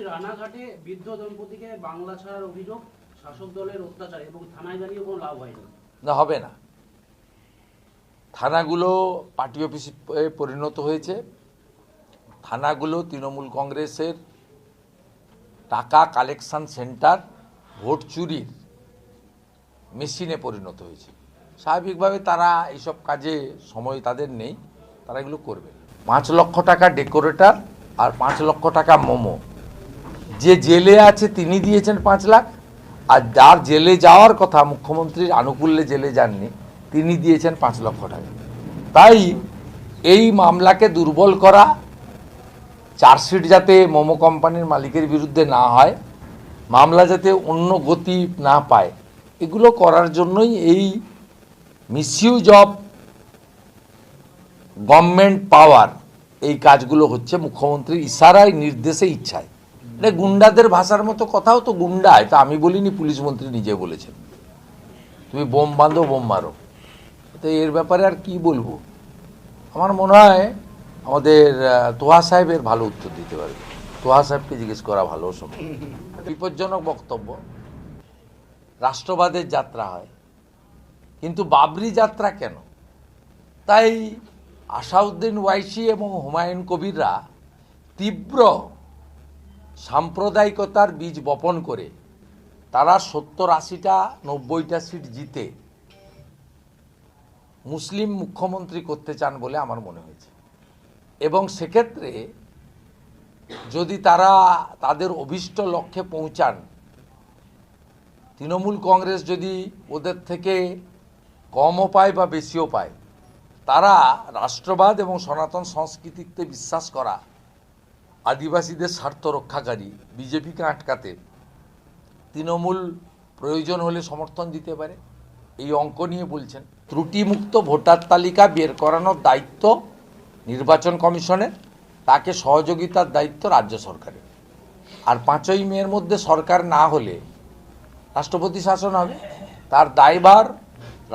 রানাঘাটে বৃদ্ধ দম্পতিকে বাংলা ছাড়ার অভিযোগ, শাসক দলের অত্যাচার এবং থানায় জানিয়ে কোনো লাভ হয়নি। না, হবে না। থানাগুলো পার্টি অফিসে পরিণত হয়েছে। থানাগুলো তৃণমূল কংগ্রেসের টাকা কালেকশন সেন্টার, ভোট চুরির মেশিনে পরিণত হয়েছে। স্বাভাবিকভাবে তারা এইসব কাজে সময় তাদের নেই, তারা এগুলো করবে পাঁচ লক্ষ টাকা ডেকোরেটার আর পাঁচ লক্ষ টাকা মোমো। যে জেলে আছে তিনি দিয়েছেন পাঁচ লাখ, আর যার জেলে যাওয়ার কথা মুখ্যমন্ত্রীর আনুকূল্যে জেলে যাননি, তিনি দিয়েছেন পাঁচ লক্ষ টাকা। তাই এই মামলাকে দুর্বল করা, চার্জশিট যাতে মোমো কোম্পানির মালিকের বিরুদ্ধে না হয়, মামলা যাতে অন্য গতি না পায়, এগুলো করার জন্যই এই মিসইউজ অফ গভর্নমেন্ট পাওয়ার এই কাজগুলো হচ্ছে মুখ্যমন্ত্রীর ইশারায়, নির্দেশে, ইচ্ছায়। গুন্ডাদের ভাষার মতো কথাও তো গুন্ডা, এটা আমি বলিনি, পুলিশ মন্ত্রী নিজে বলেছেন। তুমি বোম বাঁধো, বোম মারো। তো এর ব্যাপারে আর কি বলব? আমার মনে হয় আমাদের তোহা সাহেবের ভালো উত্তর দিতে পারবে। তোহা সাহেবকে জিজ্ঞেস করা ভালো সম্ভব বিপজ্জনক বক্তব্য। রাষ্ট্রবাদের যাত্রা হয়। কিন্তু বাবরি যাত্রা কেন? তাই আসাউদ্দিন ওয়াইসি এবং হুমায়ুন কবিররা তীব্র সাম্প্রদায়িকতার বীজ বপন করে তারা সত্তর আশিটা, নব্বইটা সিট জিতে মুসলিম মুখ্যমন্ত্রী করতে চান বলে আমার মনে হয়েছে। এবং সেক্ষেত্রে যদি তারা তাদের অভিষ্ট লক্ষ্যে পৌঁছান, তৃণমূল কংগ্রেস যদি ওদের থেকে কমও পায় বা বেশিও পায়, তারা রাষ্ট্রবাদ এবং সনাতন সংস্কৃতিতে বিশ্বাস করা আদিবাসীদের স্বার্থ রক্ষাকারী বিজেপিকে আটকাতে তৃণমূল প্রয়োজন হলে সমর্থন দিতে পারে। এই অঙ্ক নিয়ে বলছেন, ত্রুটিমুক্ত ভোটার তালিকা বের করানোর দায়িত্ব নির্বাচন কমিশনের, তাকে সহযোগিতার দায়িত্ব রাজ্য সরকারের। আর পাঁচই মেয়ের মধ্যে সরকার না হলে রাষ্ট্রপতি শাসন হবে। তার দায়ভার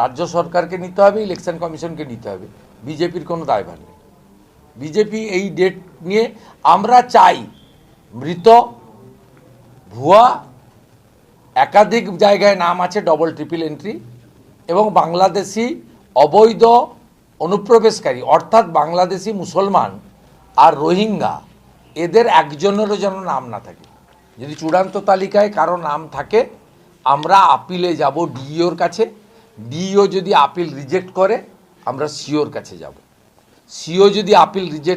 রাজ্য সরকারকে নিতে হবে, ইলেকশন কমিশনকে নিতে হবে। বিজেপির কোনো দায়ভার নেই। বিজেপি এই ডেট নিয়ে আমরা চাই, মৃত, ভুয়া, একাধিক জায়গায় নাম আছে ডবল ট্রিপল এন্ট্রি এবং বাংলাদেশি অবৈধ অনুপ্রবেশকারী, অর্থাৎ বাংলাদেশি মুসলমান আর রোহিঙ্গা, এদের একজনেরও যেন নাম না থাকে। যদি চূড়ান্ত তালিকায় কারও নাম থাকে, আমরা আপিলে যাব ডিইওর কাছে। ডিইও যদি আপিল রিজেক্ট করে, আমরা সিওর কাছে যাব। সিও যদি আপিল রিজেক্ট